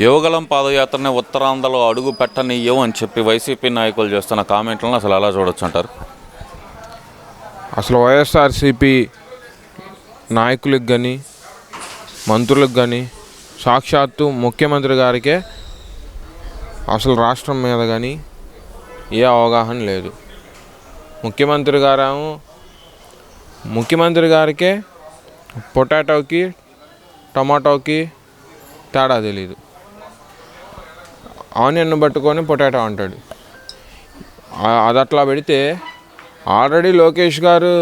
యోగలం పాదయాత్రని ఉత్తరాంధ్రలో అడుగు పెట్టనీయం అని చెప్పి వైసీపీ నాయకులు చేస్తున్న కామెంట్లను అసలు ఎలా చూడొచ్చు అంటారు? అసలు వైఎస్ఆర్సీపీ నాయకులకు కానీ మంత్రులకు కానీ సాక్షాత్తు ముఖ్యమంత్రి గారికే అసలు రాష్ట్రం మీద కానీ ఏ అవగాహన లేదు. ముఖ్యమంత్రి గారేమో ముఖ్యమంత్రి గారికే పొటాటోకి టమాటోకి తేడా తెలీదు. ఆనియన్ పట్టుకొని పొటాటో అంటాడు. అది అట్లా పెడితే ఆల్రెడీ లోకేష్ గారు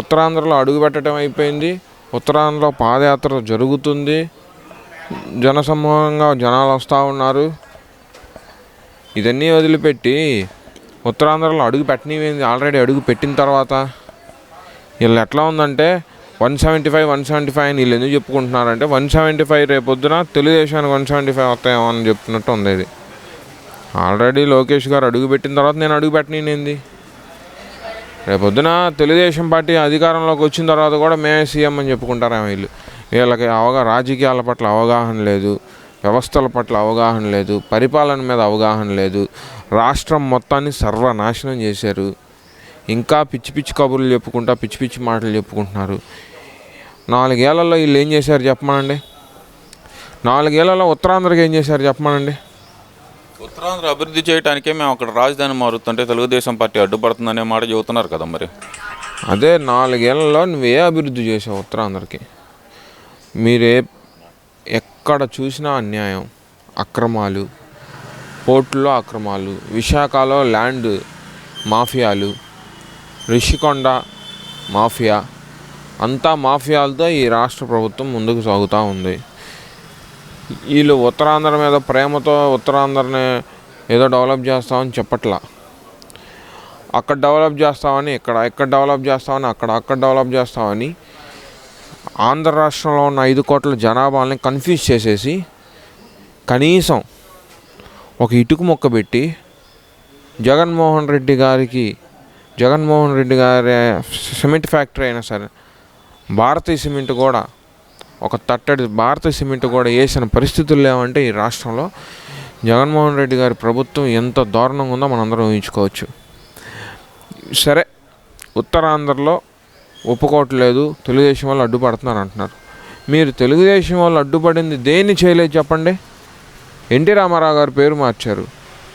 ఉత్తరాంధ్రలో అడుగు పెట్టడం అయిపోయింది. ఉత్తరాంధ్రలో పాదయాత్ర జరుగుతుంది. జనసమూహంగా జనాలు వస్తూ ఉన్నారు. ఇదన్నీ వదిలిపెట్టి ఉత్తరాంధ్రలో అడుగు పెట్టనివేంది? ఆల్రెడీ అడుగు పెట్టిన తర్వాత వీళ్ళు ఎట్లా ఉందంటే one seventy five one seventy five అని వీళ్ళు ఎందుకు చెప్పుకుంటున్నారంటే వన్ సెవెంటీ ఫైవ్ రేపొద్దున తెలుగుదేశానికి వన్ సెవెంటీ ఫైవ్ వస్తాయేమో అని చెప్తున్నట్టు ఉంది ఇది. ఆల్రెడీ లోకేష్ గారు అడుగు పెట్టిన తర్వాత నేను అడుగు పెట్టనేంది రేపొద్దున తెలుగుదేశం పార్టీ అధికారంలోకి వచ్చిన తర్వాత కూడా మేమే సీఎం అని చెప్పుకుంటారా వీళ్ళు. వీళ్ళకి అవగా రాజకీయాల పట్ల అవగాహన లేదు వ్యవస్థల పట్ల అవగాహన లేదు పరిపాలన మీద అవగాహన లేదు రాష్ట్రం మొత్తాన్ని సర్వనాశనం చేశారు. ఇంకా పిచ్చి పిచ్చి కబుర్లు చెప్పుకుంటా పిచ్చి పిచ్చి మాటలు చెప్పుకుంటున్నారు. నాలుగేళ్ళలో వీళ్ళు ఏం చేశారు చెప్పమనండి? నాలుగేళ్ళలో ఉత్తరాంధ్రకి ఏం చేశారు చెప్పమనండి? ఉత్తరాంధ్ర అభివృద్ధి చేయడానికే మేము అక్కడ రాజధాని మారుతుంటే తెలుగుదేశం పార్టీ అడ్డుపడుతుందనే మాట చెబుతున్నారు కదా మరి. అదే నాలుగేళ్ళలో నువ్వే అభివృద్ధి చేసావు ఉత్తరాంధ్రకి? మీరే ఎక్కడ చూసినా అన్యాయం అక్రమాలు పోర్టులో అక్రమాలు విశాఖలో ల్యాండ్ మాఫియాలు రిషికొండ మాఫియా అంతా మాఫియాలతో ఈ రాష్ట్ర ప్రభుత్వం ముందుకు సాగుతూ ఉంది. వీళ్ళు ఉత్తరాంధ్ర మీద ప్రేమతో ఉత్తరాంధ్రని ఏదో డెవలప్ చేస్తామని చెప్పట్లా. అక్కడ డెవలప్ చేస్తామని ఇక్కడ ఇక్కడ డెవలప్ చేస్తామని అక్కడ అక్కడ డెవలప్ చేస్తామని ఆంధ్ర రాష్ట్రంలో ఉన్న ఐదు కోట్ల జనాభాలని కన్ఫ్యూజ్ చేసేసి కనీసం ఒక ఇటుకు మొక్క పెట్టి జగన్మోహన్ రెడ్డి గారికి జగన్మోహన్ రెడ్డి గారి సిమెంట్ ఫ్యాక్టరీ అయినా సరే భారతీయ సిమెంట్ కూడా ఒక తట్టడి భారత సిమెంట్ కూడా వేసిన పరిస్థితులు లేవంటే ఈ రాష్ట్రంలో జగన్మోహన్ రెడ్డి గారి ప్రభుత్వం ఎంత దారుణంగా ఉందో మనందరం ఊహించుకోవచ్చు. సరే ఉత్తరాంధ్రలో ఒప్పుకోవట్లేదు తెలుగుదేశం వాళ్ళు అడ్డుపడుతున్నారు అంటున్నారు. మీరు తెలుగుదేశం వాళ్ళు అడ్డుపడింది దేన్ని చేయలేదు చెప్పండి? ఎన్టీ రామారావు గారి పేరు మార్చారు.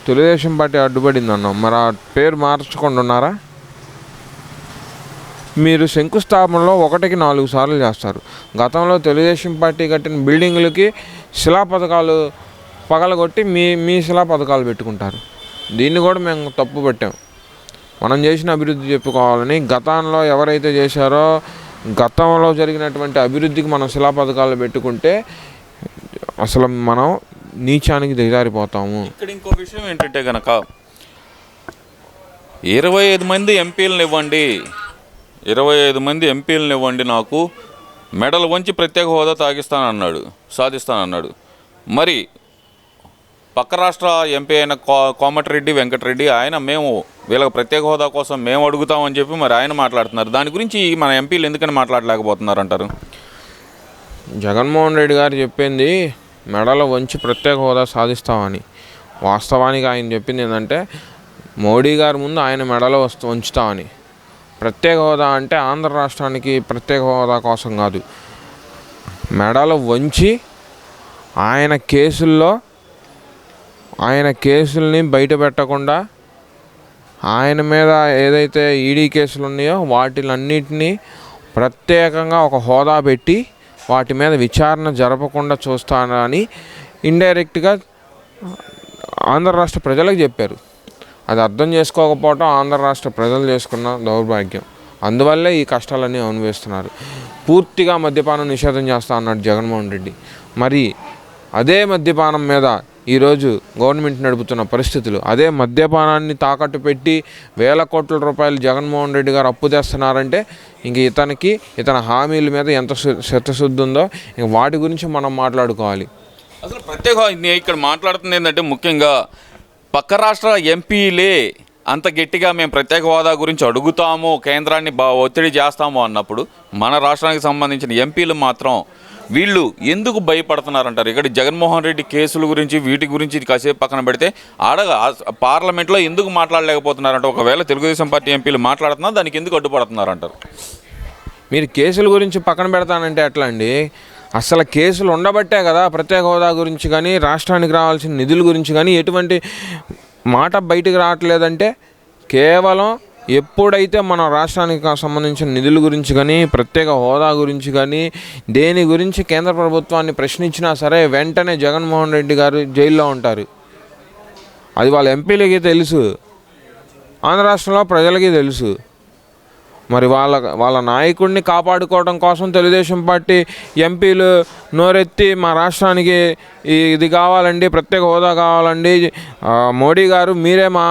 తెలుగుదేశం పార్టీ అడ్డుపడింది అన్నాం. మరి ఆ పేరు మార్చకుండా ఉన్నారా? మీరు శంకుస్థాపనలో ఒకటికి నాలుగు సార్లు చేస్తారు. గతంలో తెలుగుదేశం పార్టీ కట్టిన బిల్డింగులకి శిలా పథకాలు పగలగొట్టి మీ మీ శిలా పథకాలు పెట్టుకుంటారు. దీన్ని కూడా మేము తప్పు పెట్టాం. మనం చేసిన అభివృద్ధి చెప్పుకోవాలని గతంలో ఎవరైతే చేశారో గతంలో జరిగినటువంటి అభివృద్ధికి మనం శిలా పథకాలు పెట్టుకుంటే అసలు మనం నీచానికి దిగజారిపోతాము. ఇక్కడ ఇంకో విషయం ఏంటంటే కనుక ఇరవై ఐదు మంది ఎంపీలను ఇవ్వండి. ఇరవై ఐదు మంది ఎంపీలను ఇవ్వండి నాకు. మెడల్ వంచి ప్రత్యేక హోదా తాగిస్తానన్నాడు సాధిస్తానన్నాడు. మరి పక్క రాష్ట్ర ఎంపీ అయిన కో కోమటిరెడ్డి వెంకటరెడ్డి ఆయన మేము వీళ్ళకి ప్రత్యేక హోదా కోసం మేము అడుగుతామని చెప్పి మరి ఆయన మాట్లాడుతున్నారు. దాని గురించి మన ఎంపీలు ఎందుకని మాట్లాడలేకపోతున్నారు అంటారు జగన్మోహన్ రెడ్డి గారు చెప్పింది మెడలో వంచి ప్రత్యేక హోదా సాధిస్తామని. వాస్తవానికి ఆయన చెప్పింది ఏంటంటే మోడీ గారి ముందు ఆయన మెడలో వస్తూ ఉంచుతామని ప్రత్యేక హోదా అంటే ఆంధ్ర రాష్ట్రానికి ప్రత్యేక హోదా కోసం కాదు. మెడలో వంచి ఆయన కేసుల్లో ఆయన కేసుల్ని బయట పెట్టకుండా ఆయన మీద ఏదైతే ఈడీ కేసులు ఉన్నాయో వాటిలన్నిటినీ ప్రత్యేకంగా ఒక హోదా పెట్టి వాటి మీద విచారణ జరపకుండా చూస్తానని ఇండైరెక్ట్గా ఆంధ్ర రాష్ట్ర ప్రజలకు చెప్పారు. అది అర్థం చేసుకోకపోవటం ఆంధ్ర రాష్ట్ర ప్రజలు చేసుకున్న దౌర్భాగ్యం. అందువల్లే ఈ కష్టాలన్నీ అనుభవిస్తున్నారు పూర్తిగా మద్యపానం నిషేధం చేస్తా అన్నాడు జగన్మోహన్ రెడ్డి. మరి అదే మద్యపానం మీద ఈరోజు గవర్నమెంట్ నడుపుతున్న పరిస్థితులు అదే మద్యపానాన్ని తాకట్టు పెట్టి వేల కోట్ల రూపాయలు జగన్మోహన్ రెడ్డి గారు అప్పు తెస్తున్నారంటే ఇంక ఇతనికి ఇతని హామీల మీద ఎంత శతశుద్ధి ఉందో ఇంక వాటి గురించి మనం మాట్లాడుకోవాలి. అసలు ప్రత్యేక నేను ఇక్కడ మాట్లాడుతుంది ఏంటంటే ముఖ్యంగా పక్క రాష్ట్ర ఎంపీలే అంత గట్టిగా మేము ప్రత్యేక హోదా గురించి అడుగుతాము కేంద్రాన్ని బా ఒత్తిడి చేస్తాము అన్నప్పుడు మన రాష్ట్రానికి సంబంధించిన ఎంపీలు మాత్రం వీళ్ళు ఎందుకు భయపడుతున్నారంటారు? ఇక్కడ జగన్మోహన్ రెడ్డి కేసుల గురించి వీటి గురించి కాసేపు పక్కన పెడితే ఆడ పార్లమెంట్లో ఎందుకు మాట్లాడలేకపోతున్నారంటే? ఒకవేళ తెలుగుదేశం పార్టీ ఎంపీలు మాట్లాడుతున్నా దానికి ఎందుకు అడ్డుపడుతున్నారంటారు? మీరు కేసుల గురించి పక్కన పెడతానంటే ఎట్లా అండి? అసలు కేసులు ఉండబట్టే కదా ప్రత్యేక హోదా గురించి కానీ రాష్ట్రానికి రావాల్సిన నిధుల గురించి కానీ ఎటువంటి మాట బయటకు రావట్లేదంటే కేవలం ఎప్పుడైతే మన రాష్ట్రానికి సంబంధించిన నిధుల గురించి కానీ ప్రత్యేక హోదా గురించి కానీ దేని గురించి కేంద్ర ప్రభుత్వాన్ని ప్రశ్నించినా సరే వెంటనే జగన్మోహన్ రెడ్డి గారు జైల్లో ఉంటారు. అది వాళ్ళ ఎంపీలకి తెలుసు. ఆంధ్ర రాష్ట్రంలో ప్రజలకి తెలుసు. మరి వాళ్ళ వాళ్ళ నాయకుడిని కాపాడుకోవడం కోసం తెలుగుదేశం పార్టీ ఎంపీలు నోరెత్తి మా రాష్ట్రానికి ఇది కావాలండి ప్రత్యేక హోదా కావాలండి. మోడీ గారు మీరే మా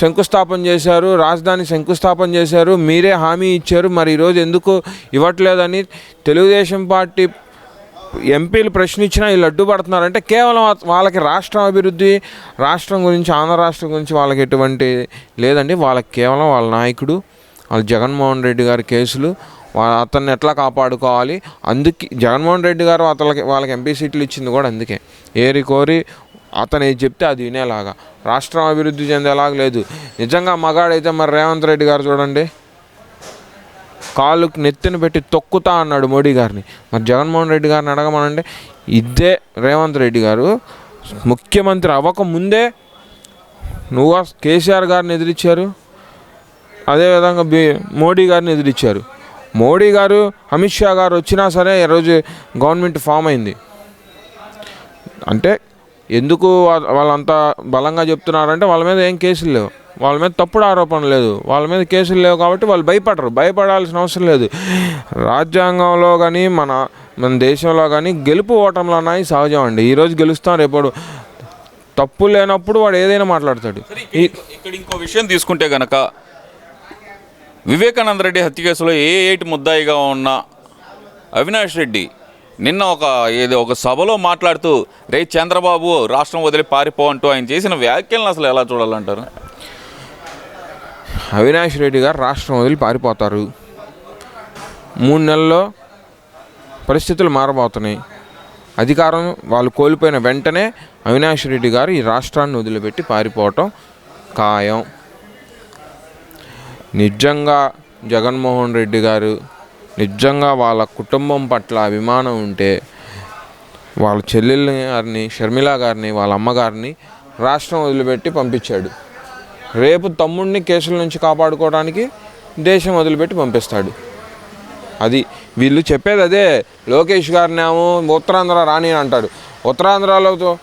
శంకుస్థాపన చేశారు రాజధాని శంకుస్థాపన చేశారు మీరే హామీ ఇచ్చారు మరి ఈరోజు ఎందుకు ఇవ్వట్లేదని తెలుగుదేశం పార్టీ ఎంపీలు ప్రశ్నించినా వీళ్ళు అడ్డుపడుతున్నారంటే కేవలం వాళ్ళకి రాష్ట్ర అభివృద్ధి రాష్ట్రం గురించి ఆంధ్ర రాష్ట్రం గురించి వాళ్ళకి ఎటువంటి లేదండి. వాళ్ళకి కేవలం వాళ్ళ నాయకుడు వాళ్ళ జగన్మోహన్ రెడ్డి గారి కేసులు అతన్ని ఎట్లా కాపాడుకోవాలి? అందుకే జగన్మోహన్ రెడ్డి గారు అతనికి వాళ్ళకి ఎంపీ సీట్లు ఇచ్చింది కూడా అందుకే. ఏరి కోరి అతను ఏది చెప్తే అది వినేలాగా. రాష్ట్రం అభివృద్ధి చెందేలాగా లేదు. నిజంగా మగాడైతే మరి రేవంత్ రెడ్డి గారు చూడండి. కాళ్ళకు నెత్తిన పెట్టి తొక్కుతా అన్నాడు మోడీ గారిని. మరి జగన్మోహన్ రెడ్డి గారిని అడగమనంటే ఇదే రేవంత్ రెడ్డి గారు ముఖ్యమంత్రి అవ్వక ముందే నువ్వు కేసీఆర్ గారిని ఎదిరించారు? అదేవిధంగా బి మోడీ గారిని ఎదురిచ్చారు. మోడీ గారు అమిత్ షా గారు వచ్చినా సరే ఈరోజు గవర్నమెంట్ ఫామ్ అయింది. అంటే ఎందుకు వాళ్ళంతా బలంగా చెప్తున్నారంటే వాళ్ళ మీద ఏం కేసులు లేవు. వాళ్ళ మీద తప్పుడు ఆరోపణ లేదు. వాళ్ళ మీద కేసులు లేవు కాబట్టి వాళ్ళు భయపడరు. భయపడాల్సిన అవసరం లేదు. రాజ్యాంగంలో కానీ మన మన దేశంలో కానీ గెలుపు ఓటంలో అన్నాయి సహజం అండి. ఈరోజు గెలుస్తాం రేపు తప్పు లేనప్పుడు వాడు ఏదైనా మాట్లాడతాడు. ఇక్కడ ఇంకో విషయం తీసుకుంటే కనుక వివేకానంద రెడ్డి హత్య కేసులో ఏ ఏటి ముద్దాయిగా ఉన్న అవినాష్ రెడ్డి నిన్న ఒక ఏదో ఒక సభలో మాట్లాడుతూ రే చంద్రబాబు రాష్ట్రం వదిలి పారిపో అంటూ ఆయన చేసిన వ్యాఖ్యలను అసలు ఎలా చూడాలంటారు? అవినాష్ రెడ్డి గారు రాష్ట్రం వదిలి పారిపోతారు. మూడు నెలల్లో పరిస్థితులు మారబోతున్నాయి. అధికారం వాళ్ళు కోల్పోయిన వెంటనే అవినాష్ రెడ్డి గారు ఈ రాష్ట్రాన్ని వదిలిపెట్టి పారిపోవటం ఖాయం. నిజంగా జగన్మోహన్ రెడ్డి గారు నిజంగా వాళ్ళ కుటుంబం పట్ల అభిమానం ఉంటే వాళ్ళ చెల్లెల్ని గారిని షర్మిల గారిని వాళ్ళ అమ్మగారిని రాష్ట్రం వదిలిపెట్టి పంపించాడు. రేపు తమ్ముడిని కేసుల నుంచి కాపాడుకోవడానికి దేశం వదిలిపెట్టి పంపిస్తాడు. అది వీళ్ళు చెప్పేది అదే. లోకేష్ గారినేమో ఉత్తరాంధ్ర రాణి అని అంటాడు ఉత్తరాంధ్రలో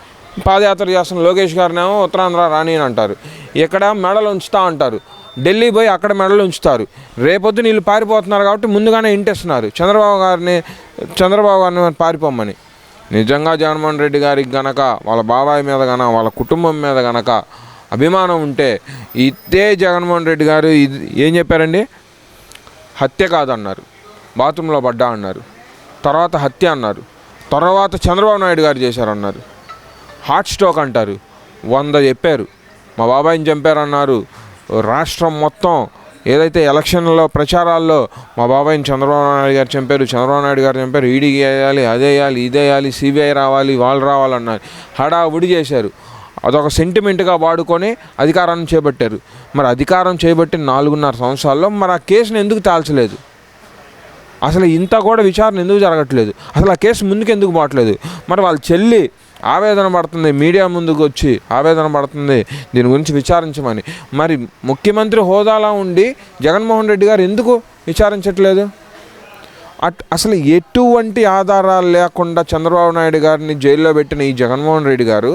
పాదయాత్ర చేస్తున్న లోకేష్ గారినేమో ఉత్తరాంధ్ర రాణి అని అంటారు. ఇక్కడ మెడలు ఉంచుతా అంటారు. ఢిల్లీ పోయి అక్కడ మెడలు ఉంచుతారు. రేపొద్దు వీళ్ళు పారిపోతున్నారు కాబట్టి ముందుగానే ఇంటేస్తున్నారు. చంద్రబాబు గారిని చంద్రబాబు గారిని పారిపోమని నిజంగా జగన్మోహన్ రెడ్డి గారికి గనక వాళ్ళ బాబాయ్ మీద గన వాళ్ళ కుటుంబం మీద గనక అభిమానం ఉంటే ఇదే జగన్మోహన్ రెడ్డి గారు ఇది ఏం చెప్పారండి? హత్య కాదన్నారు. బాత్రూంలో పడ్డా అన్నారు. తర్వాత హత్య అన్నారు. తర్వాత చంద్రబాబు నాయుడు గారు చేశారన్నారు. హార్ట్ స్ట్రోక్ అంటారు. వంద చెప్పారు. మా బాబాయిని చంపారన్నారు. రాష్ట్రం మొత్తం ఏదైతే ఎలక్షన్లో ప్రచారాల్లో మా బాబాయ్ని చంద్రబాబు నాయుడు గారు చంపారు చంద్రబాబు నాయుడు గారు చంపారు ఈడీ వేయాలి అదే వేయాలి ఇదే వేయాలి సిబిఐ రావాలి వాళ్ళు రావాలన్నారు హడావుడి చేశారు. అదొక సెంటిమెంట్గా వాడుకొని అధికారాన్ని చేపట్టారు. మరి అధికారం చేపట్టిన నాలుగున్నర సంవత్సరాల్లో మరి ఆ కేసును ఎందుకు తాల్చలేదు? అసలు ఇంత కూడా విచారణ ఎందుకు జరగట్లేదు? అసలు ఆ కేసు ముందుకు ఎందుకు పోవట్లేదు? మరి వాళ్ళ చెల్లి ఆవేదన పడుతుంది మీడియా ముందుకు వచ్చి ఆవేదన పడుతుంది దీని గురించి విచారించమని. మరి ముఖ్యమంత్రి హోదాలో ఉండి జగన్మోహన్ రెడ్డి గారు ఎందుకు విచారించట్లేదు? అట్ అసలు ఎటువంటి ఆధారాలు లేకుండా చంద్రబాబు నాయుడు గారిని జైల్లో పెట్టిన ఈ జగన్మోహన్ రెడ్డి గారు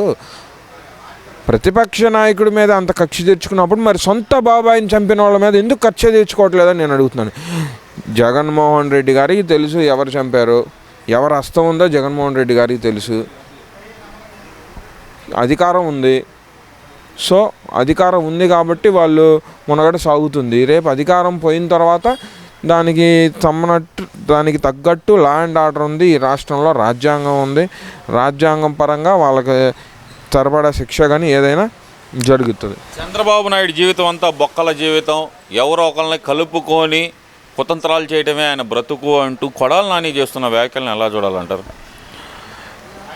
ప్రతిపక్ష నాయకుడి మీద అంత కక్ష తెచ్చుకున్నప్పుడు మరి సొంత బాబాయిని చంపిన వాళ్ళ మీద ఎందుకు కక్ష తెచ్చుకోవట్లేదని నేను అడుగుతున్నాను. జగన్మోహన్ రెడ్డి గారికి తెలుసు ఎవరు చంపారు ఎవరు హస్తం ఉందో జగన్మోహన్ రెడ్డి గారికి తెలుసు. అధికారం ఉంది. సో అధికారం ఉంది కాబట్టి వాళ్ళు మునగడ సాగుతుంది. రేపు అధికారం పోయిన తర్వాత దానికి తమ్మనట్టు దానికి తగ్గట్టు లా అండ్ ఆర్డర్ ఉంది. ఈ రాష్ట్రంలో రాజ్యాంగం ఉంది. రాజ్యాంగం పరంగా వాళ్ళకి సరిపడా శిక్ష కానీ ఏదైనా జరుగుతుంది. చంద్రబాబు నాయుడు జీవితం అంతా బొక్కల జీవితం. ఎవరో ఒకరిని కలుపుకొని కుతంత్రాలు చేయడమే ఆయన బ్రతుకు అంటూ కొడాలి నాని చేస్తున్న వ్యాఖ్యలను ఎలా చూడాలంటారు?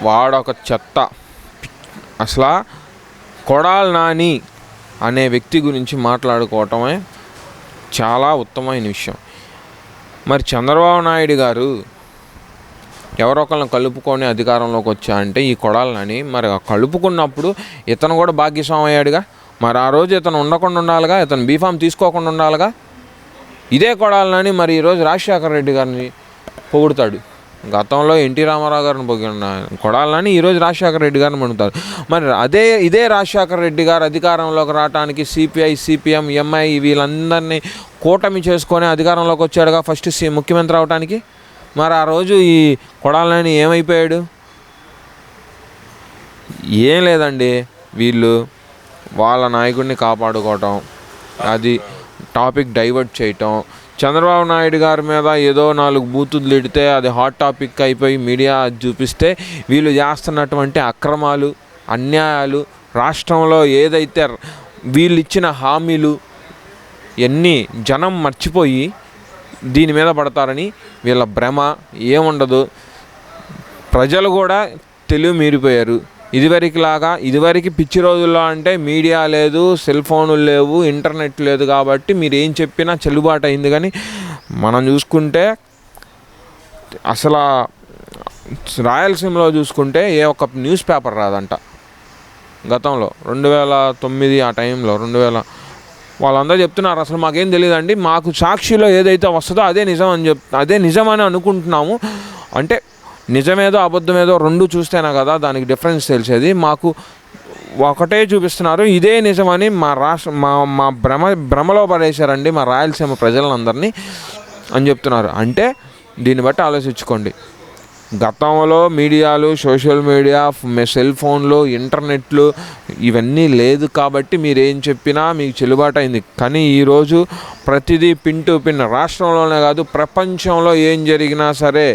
వాడొక చెత్త. అసలు కొడాల్ నాని అనే వ్యక్తి గురించి మాట్లాడుకోవటమే చాలా ఉత్తమమైన విషయం. మరి చంద్రబాబు నాయుడు గారు ఎవరొకరిని కలుపుకొని అధికారంలోకి వచ్చా అంటే ఈ కొడాలని మరి కలుపుకున్నప్పుడు ఇతను కూడా భాగ్యస్వామి అయ్యాడుగా? మరి ఆ రోజు ఇతను ఉండకుండా ఉండాలిగా? ఇతను బీఫామ్ తీసుకోకుండా ఉండాలిగా? ఇదే కొడాలని మరి ఈరోజు రాజశేఖర రెడ్డి గారిని పొగుడుతాడు. గతంలో ఎన్టీ రామారావు గారిని పొగిడిన కొడాలని ఈరోజు రాజశేఖర రెడ్డి గారిని పండుతారు మరి అదే ఇదే రాజశేఖర రెడ్డి గారు అధికారంలోకి రావడానికి సిపిఐ సిపిఎం ఎంఐ వీళ్ళందరినీ కూటమి చేసుకొని అధికారంలోకి వచ్చాడుగా ఫస్ట్ సి ముఖ్యమంత్రి అవడానికి మరి ఆ రోజు ఈ కొడాలని ఏమైపోయాడు? ఏం లేదండి. వీళ్ళు వాళ్ళ నాయకుడిని కాపాడుకోవటం అది టాపిక్ డైవర్ట్ చేయటం చంద్రబాబు నాయుడు గారి మీద ఏదో నాలుగు బూతులు తిడితే అది హాట్ టాపిక్ అయిపోయి మీడియా అది చూపిస్తే వీళ్ళు చేస్తున్నటువంటి అక్రమాలు అన్యాయాలు రాష్ట్రంలో ఏదైతే వీళ్ళు ఇచ్చిన హామీలు ఎన్ని జనం మర్చిపోయి దీని మీద పడతారని వీళ్ళ భ్రమ ఏముండదు. ప్రజలు కూడా తెలివి మీరిపోయారు. ఇదివరకు లాగా ఇదివరకు పిచ్చి రోజుల్లో అంటే మీడియా లేదు సెల్ ఫోన్లు లేవు ఇంటర్నెట్ లేదు కాబట్టి మీరు ఏం చెప్పినా చెల్లుబాటు అయింది. కానీ మనం చూసుకుంటే అసలు రాయలసీమలో చూసుకుంటే ఏ ఒక్క న్యూస్ పేపర్ రాదంట. గతంలో రెండు వేల తొమ్మిది ఆ టైంలో రెండు వేల వాళ్ళందరూ చెప్తున్నారు అసలు మాకేం తెలియదండి మాకు సాక్షిలో ఏదైతే వస్తుందో అదే నిజం అని చెప్ అదే నిజం అని అనుకుంటున్నాము. అంటే నిజమేదో అబద్ధమేదో రెండు చూస్తేనే కదా దానికి డిఫరెన్స్ తెలిసేది. మాకు ఒకటే చూపిస్తున్నారు ఇదే నిజమని మా రాష్ట్ర మా మా భ్రమ భ్రమలో పడేశారండి మా రాయలసీమ ప్రజలందరినీ అని చెప్తున్నారు. అంటే దీన్ని బట్టి ఆలోచించుకోండి. గతంలో మీడియాలు సోషల్ మీడియా సెల్ ఫోన్లు ఇంటర్నెట్లు ఇవన్నీ లేదు కాబట్టి మీరు ఏం చెప్పినా మీకు చెల్లుబాటు అయింది. కానీ ఈరోజు ప్రతిదీ పిన్ టు పిన్ రాష్ట్రంలోనే కాదు ప్రపంచంలో ఏం జరిగినా సరే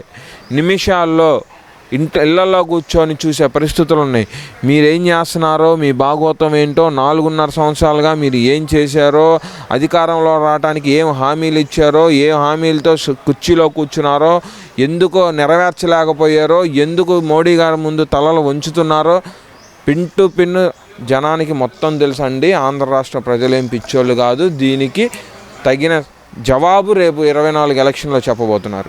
నిమిషాల్లో ఇంట ఇళ్ళలో కూర్చొని చూసే పరిస్థితులు ఉన్నాయి. మీరేం చేస్తున్నారో మీ భాగవతం ఏంటో నాలుగున్నర సంవత్సరాలుగా మీరు ఏం చేశారో అధికారంలో రావడానికి ఏం హామీలు ఇచ్చారో ఏ హామీలతో కుర్చీలో కూర్చున్నారో ఎందుకో నెరవేర్చలేకపోయారో ఎందుకు మోడీ గారి ముందు తలలు వంచుతున్నారో పిన్ టు పిన్ జనానికి మొత్తం తెలుసండి. ఆంధ్ర రాష్ట్ర ప్రజలేం పిచ్చోళ్ళు కాదు. దీనికి తగిన జవాబు రేపు ఇరవై నాలుగు ఎలక్షన్లో చెప్పబోతున్నారు.